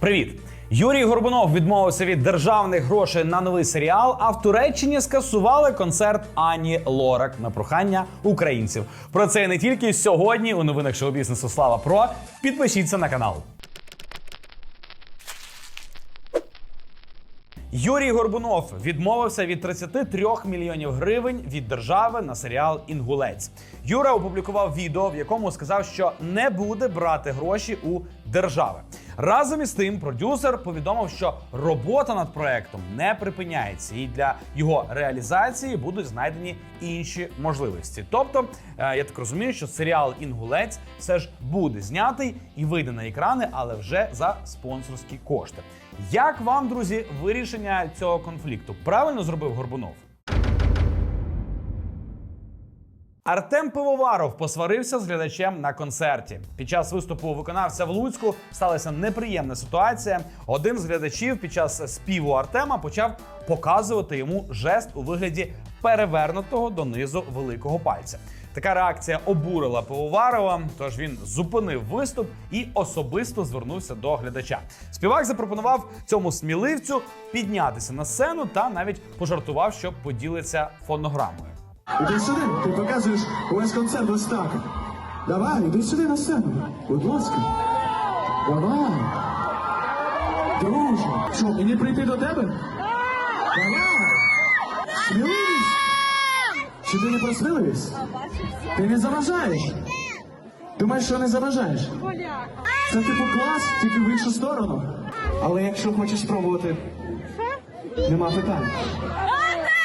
Привіт! Юрій Горбунов відмовився від державних грошей на новий серіал, а в Туреччині скасували концерт Ані Лорак на прохання українців. Про це не тільки сьогодні у новинах шоу бізнесу Слава Про. Підпишіться на канал. Юрій Горбунов відмовився від 33 мільйонів гривень від держави на серіал Інгулець. Юра опублікував відео, в якому сказав, що не буде брати гроші у держави. Разом із тим, продюсер повідомив, що робота над проектом не припиняється, і для його реалізації будуть знайдені інші можливості. Тобто, е, я так розумію, що серіал Інгулець все ж буде знятий і вийде на екрани, але вже за спонсорські кошти. Як вам, друзі, вирішення цього конфлікту? Правильно зробив Горбунов? Артем Пивоваров посварився з глядачем на концерті. Під час виступу виконавця в Луцьку сталася неприємна ситуація. Один з глядачів під час співу Артема почав показувати йому жест у вигляді перевернутого донизу великого пальця. Така реакція обурила Пивоварова, тож він зупинив виступ і особисто звернувся до глядача. Співак запропонував цьому сміливцю піднятися на сцену та навіть пожартував, що поділиться фонограмою. Іди сюди, ти показуєш увесь концерт ось так. Давай, іди сюди на сцену. Будь ласка. Давай. Друже, що, мені прийти до тебе? Давай. Сміливість. Чи ти не про? Ти не заважаєш. Думаєш, що не заважаєш? Це типу клас, тільки в іншу сторону. Але якщо хочеш спробувати, нема питань.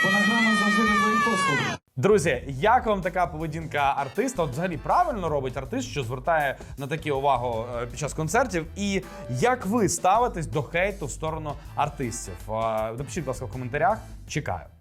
Фонограма завжди на твоїх послуг. Друзі, як вам така поведінка артиста? От взагалі правильно робить артист, що звертає на такі увагу е, під час концертів? І як ви ставитесь до хейту в сторону артистів? Е, Напишіть, будь ласка, в коментарях. Чекаю.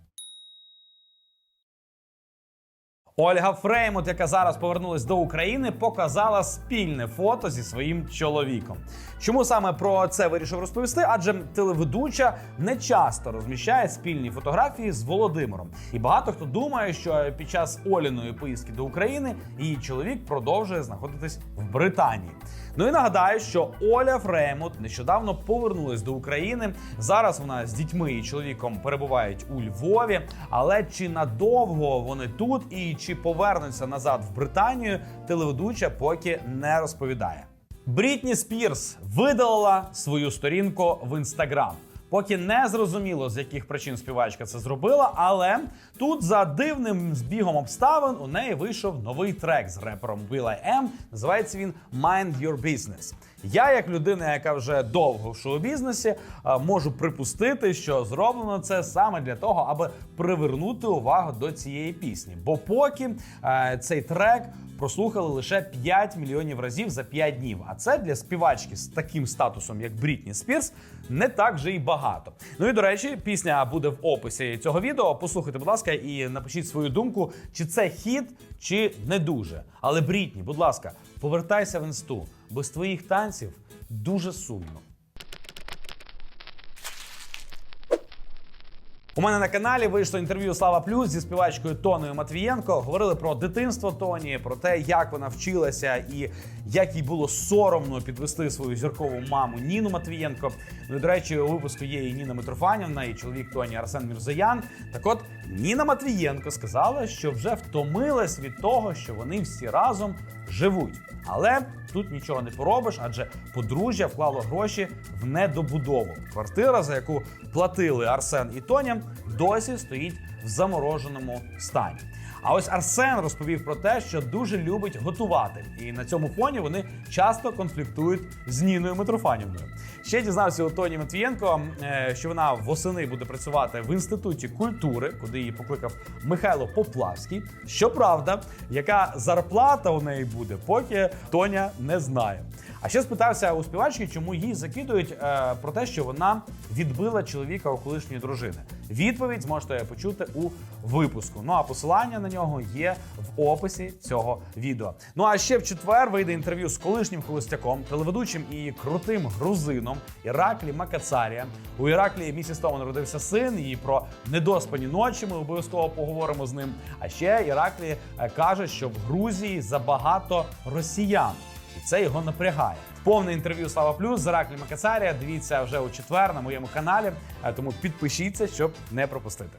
Ольга Фреймут, яка зараз повернулась до України, показала спільне фото зі своїм чоловіком. Чому саме про це вирішив розповісти? Адже телеведуча не часто розміщає спільні фотографії з Володимиром. І багато хто думає, що під час Оліної поїздки до України її чоловік продовжує знаходитись в Британії. Ну і нагадаю, що Оля Фреймут нещодавно повернулась до України. Зараз вона з дітьми і чоловіком перебувають у Львові. Але чи надовго вони тут і чи повернуться назад в Британію, телеведуча поки не розповідає. Брітні Спірс видалила свою сторінку в інстаграм. Поки не зрозуміло, з яких причин співачка це зробила, але тут за дивним збігом обставин у неї вийшов новий трек з репером Will.i.am. Називається він Mind Your Business. Я, як людина, яка вже довго в шоу-бізнесі, е, можу припустити, що зроблено це саме для того, аби привернути увагу до цієї пісні. Бо поки е, цей трек прослухали лише 5 мільйонів разів за 5 днів. А це для співачки з таким статусом, як Брітні Спірс, не так вже й багато. Ну і до речі, пісня буде в описі цього відео. Послухайте, будь ласка, і напишіть свою думку, чи це хіт, чи не дуже. Але Брітні, будь ласка, повертайся в інсту. Без твоїх танців дуже сумно. У мене на каналі вийшло інтерв'ю Слава Плюс зі співачкою Тоною Матвієнко. Говорили про дитинство Тоні, про те, як вона вчилася і як їй було соромно підвести свою зіркову маму Ніну Матвієнко. Ну до речі, у випуску є і Ніна Митрофанівна, і чоловік Тоні Арсен Мірзаян. Так от Ніна Матвієнко сказала, що вже втомилась від того, що вони всі разом живуть. Але тут нічого не поробиш, адже подружжя вклало гроші в недобудову. Квартира, за яку платили Арсен і Тоня, досі стоїть в замороженому стані. А ось Арсен розповів про те, що дуже любить готувати, і на цьому фоні вони часто конфліктують з Ніною Митрофанівною. Ще дізнався у Тоні Матвієнко, е, що вона восени буде працювати в інституті культури, куди її покликав Михайло Поплавський. Щоправда, яка зарплата у неї буде, поки Тоня не знає. А ще спитався у співачки, чому їй закидують е, про те, що вона відбила чоловіка у колишньої дружини. Відповідь зможете почути у випуску. Ну а посилання на нього є в описі цього відео. Ну а ще в четвер вийде інтерв'ю з колишнім холостяком, телеведучим і крутим грузином Іраклі Макацарія. У Іраклі місяць тому народився син, і про недоспані ночі ми обов'язково поговоримо з ним. А ще Іраклі е, каже, що в Грузії забагато росіян. І це його напрягає. Повне інтерв'ю Слава Плюс з Раклі Макацарія. Дивіться вже у четвер на моєму каналі. е, Тому підпишіться, щоб не пропустити.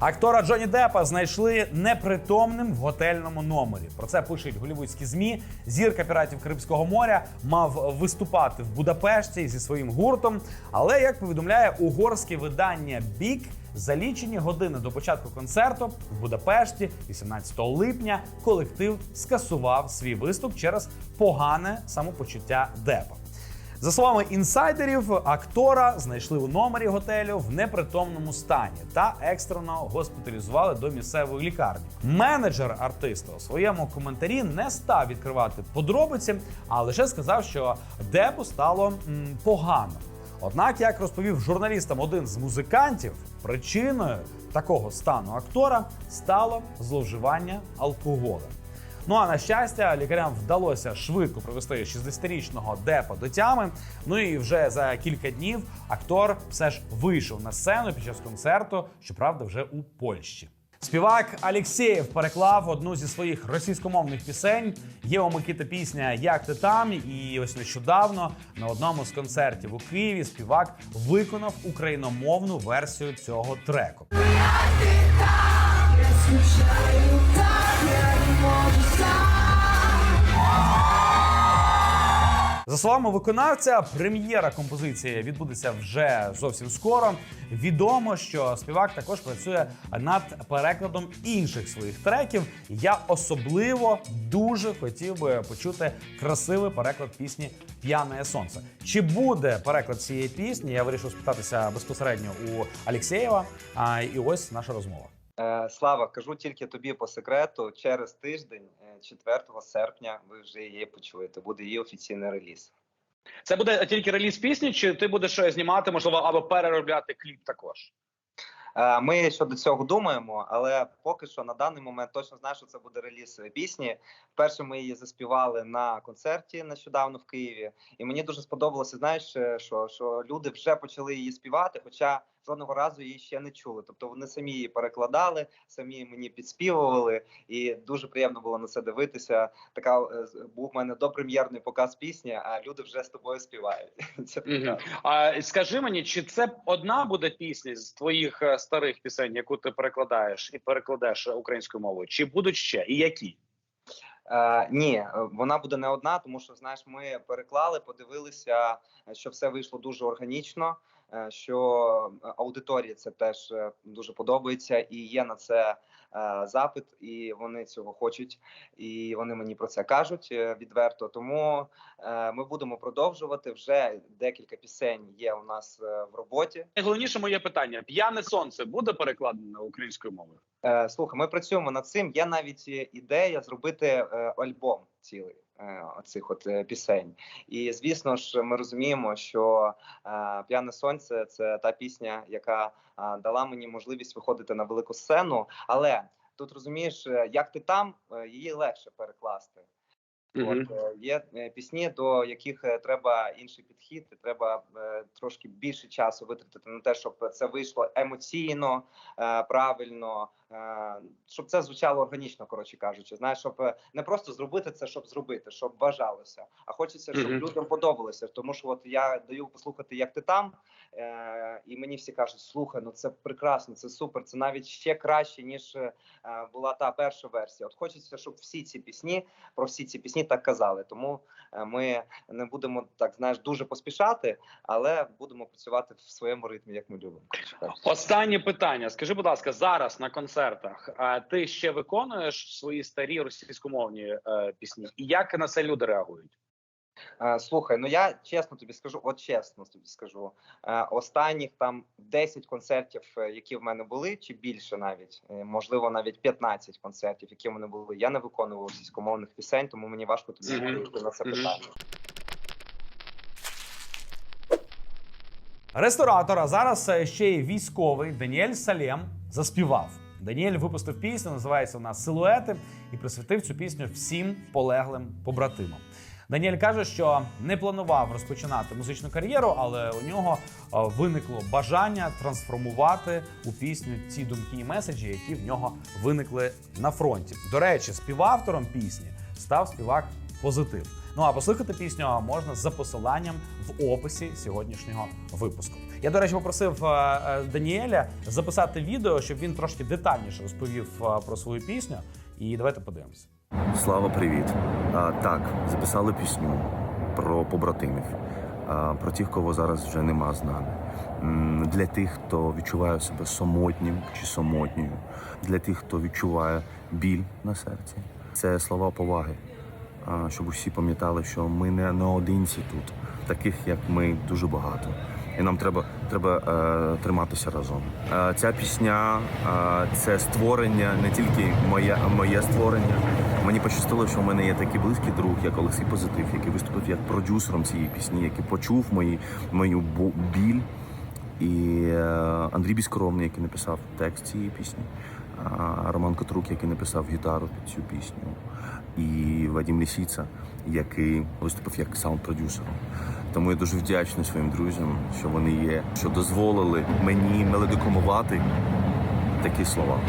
Актора Джоні Деппа знайшли непритомним в готельному номері. Про це пишуть голівудські змі. Зірка піратів Карибського моря мав виступати в Будапешті зі своїм гуртом. Але як повідомляє угорське видання Бік, за лічені години до початку концерту в Будапешті, 18 липня, колектив скасував свій виступ через погане самопочуття Деппа. За словами інсайдерів, актора знайшли у номері готелю в непритомному стані та екстрено госпіталізували до місцевої лікарні. Менеджер артиста у своєму коментарі не став відкривати подробиці, а лише сказав, що Депу стало м, погано. Однак, як розповів журналістам один з музикантів, причиною такого стану актора стало зловживання алкоголем. Ну а на щастя, лікарям вдалося швидко привести 60-річного Депа до тями. Ну і вже за кілька днів актор все ж вийшов на сцену під час концерту, щоправда, вже у Польщі. Співак Алєксєєв переклав одну зі своїх російськомовних пісень. Є у Микита пісня Як ти там? І ось нещодавно на одному з концертів у Києві співак виконав україномовну версію цього треку. За словами виконавця, прем'єра композиції відбудеться вже зовсім скоро. Відомо, що співак також працює над перекладом інших своїх треків. Я особливо дуже хотів би почути красивий переклад пісні П'яне сонце. Чи буде переклад цієї пісні? Я вирішив спитатися безпосередньо у Алєксєєва. А і ось наша розмова. Е, Слава, кажу тільки тобі по секрету. Через тиждень, е, 4 серпня, ви вже її почуєте. Буде її офіційний реліз. Це буде тільки реліз пісні, чи ти будеш е, знімати, можливо, або переробляти кліп також? Е, Ми щодо цього думаємо, але поки що на даний момент точно знаю, що це буде реліз пісні. Вперше ми її заспівали на концерті нещодавно в Києві, і мені дуже сподобалося. Знаєш, е, що, що люди вже почали її співати, хоча жодного разу її ще не чули. Тобто вони самі її перекладали, самі мені підспівували, і дуже приємно було на це дивитися. Така е, був в мене допрем'єрний показ пісні, а люди вже з тобою співають. Це прекрасно. А скажи мені, чи це одна буде пісня з твоїх е, старих пісень, яку ти перекладаєш і перекладеш українською мовою? Чи будуть ще і які? Е, ні, е, вона буде не одна, тому що знаєш, ми переклали, подивилися, що все вийшло дуже органічно. Е, Що е, аудиторії це теж е, дуже подобається, і є на це запит, і вони цього хочуть, і вони мені про це кажуть відверто. Тому ми будемо продовжувати. Вже декілька пісень є у нас в роботі. Найголовніше моє питання: п'яне сонце буде перекладено українською мовою? Слухай, ми працюємо над цим. Є навіть ідея зробити альбом цілий оцих от е, пісень. І звісно ж, ми розуміємо, що е, П'яне сонце це та пісня, яка е, дала мені можливість виходити на велику сцену. Але тут розумієш, е, як ти там, е, її легше перекласти. От, е, є е, пісні, до яких е, треба інший підхід, треба е, трошки більше часу витратити на те, щоб це вийшло емоційно, е, правильно, е, щоб це звучало органічно, коротше кажучи. Знаєш, щоб е, не просто зробити це, щоб зробити, щоб бажалося, а хочеться, щоб Мгм. людям подобалося. Тому що от я даю послухати, як ти там, е, і мені всі кажуть: слухай, ну це прекрасно, це супер, це навіть ще краще ніж е, була та перша версія. От хочеться, щоб всі ці пісні про всі ці пісні так казали. Тому е, ми не будемо так знаєш дуже поспішати, але будемо працювати в своєму ритмі, як ми любимо. Останнє питання. Скажи, будь ласка, зараз на концертах а, ти ще виконуєш свої старі російськомовні е, пісні? І як на це люди реагують? Е, Слухай, ну я чесно тобі скажу, от чесно тобі скажу. е, Останніх там 10 концертів, які в мене були, чи більше навіть, можливо, навіть 15 концертів, які в мене були. Я не виконував російськомовних пісень, тому мені важко тобі відповісти на це питання. Ресторатор, а зараз ще й військовий Даніель Салєм заспівав. Даніель випустив пісню, називається вона Силуети, і присвятив цю пісню всім полеглим побратимам. Даніель каже, що не планував розпочинати музичну кар'єру, але у нього е, виникло бажання трансформувати у пісню ті думки і меседжі, які в нього виникли на фронті. До речі, співавтором пісні став співак Позитив. Ну а послухати пісню можна за посиланням в описі сьогоднішнього випуску. Я, до речі, попросив е, е, Даніеля записати відео, щоб він трошки детальніше розповів е, про свою пісню. І давайте подивимося. Слава, привіт. А, так, записали пісню про побратимів, а, про тих, кого зараз вже нема з нами. Для тих, хто відчуває себе самотнім чи самотньою, для тих, хто відчуває біль на серці. Це слова поваги, щоб усі пам'ятали, що ми не наодинці тут, таких як ми дуже багато. І нам треба, треба е, триматися разом. Е, ця пісня е, це створення не тільки моє, моє створення. Мені пощастило, що в мене є такий близький друг, як Олексій Позитив, який виступив як продюсером цієї пісні, який почув мої, мою біль. І е, Андрій Біскоромний, який написав текст цієї пісні, а Роман Котрук, який написав гітару під цю пісню, і Вадим Лісіца, який виступив як саунд-продюсером. Тому я дуже вдячний своїм друзям, що вони є, що дозволили мені мелодикумувати такі слова.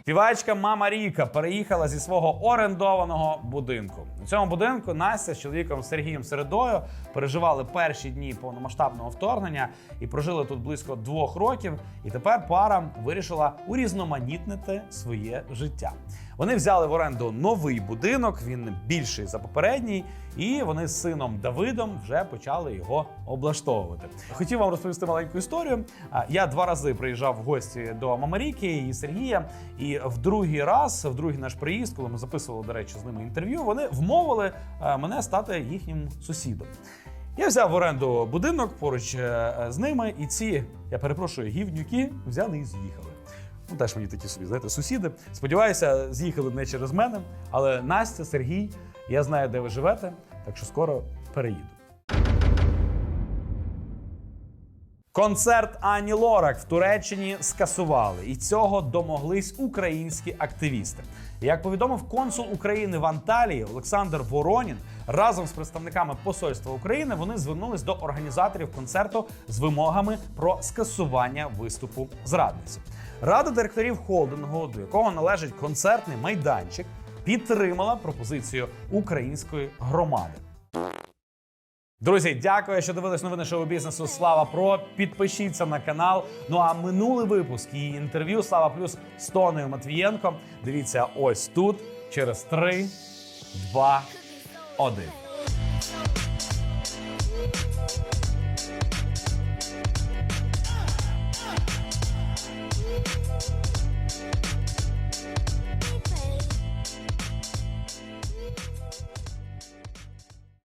Співачка Мама Ріка переїхала зі свого орендованого будинку. Цьому будинку Настя з чоловіком Сергієм Середою переживали перші дні повномасштабного вторгнення і прожили тут близько двох років. І тепер пара вирішила урізноманітнити своє життя. Вони взяли в оренду новий будинок. Він більший за попередній, і вони з сином Давидом вже почали його облаштовувати. Хотів вам розповісти маленьку історію. Я два рази приїжджав в гості до Мамаріки і Сергія. І в другий раз, в другий наш приїзд, коли ми записували, до речі, з ними інтерв'ю, вони вмовили е, мене стати їхнім сусідом. Я взяв в оренду будинок поруч е, з ними, і ці, я перепрошую, гівнюки взяли і з'їхали. Ну, теж мені такі собі, знаєте, сусіди. Сподіваюся, з'їхали не через мене. Але Настя, Сергій, я знаю, де ви живете, так що скоро переїду. Концерт Ані Лорак в Туреччині скасували, і цього домоглись українські активісти. Як повідомив консул України в Анталії Олександр Воронін, разом з представниками посольства України вони звернулись до організаторів концерту з вимогами про скасування виступу зрадниці. Рада директорів холдингу, до якого належить концертний майданчик, підтримала пропозицію української громади. Друзі, дякую, що дивились новини шоу бізнесу. Слава Про. Підпишіться на канал. Ну а минулий випуск і інтерв'ю Слава Плюс з Тоною Матвієнко. Дивіться ось тут через 3, 2, 1.